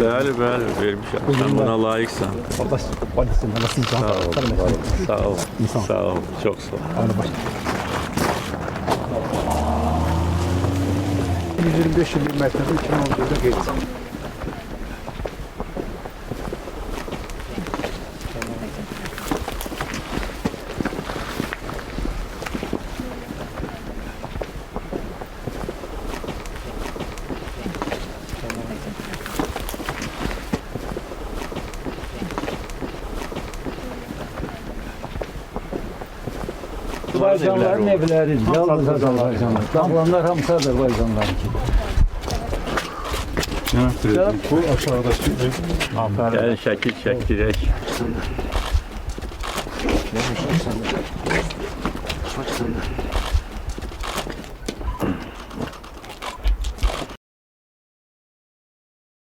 Bəli, bəli, vermişəm. Sən buna layiqsən. Kardeş, bacısın, anasın, can. Sağ ol, sağ ol. Sağ ol, çok sağ ol. Aynı baş. 125 yıllık merkezi 2014'de geçti. Azərbaycanlıların evləri, yalnız Azərbaycanlı. Dağılanlar hamısı Azərbaycanlılar ki. Bu aşağıdaki Gəlin şəkil çəkdirək.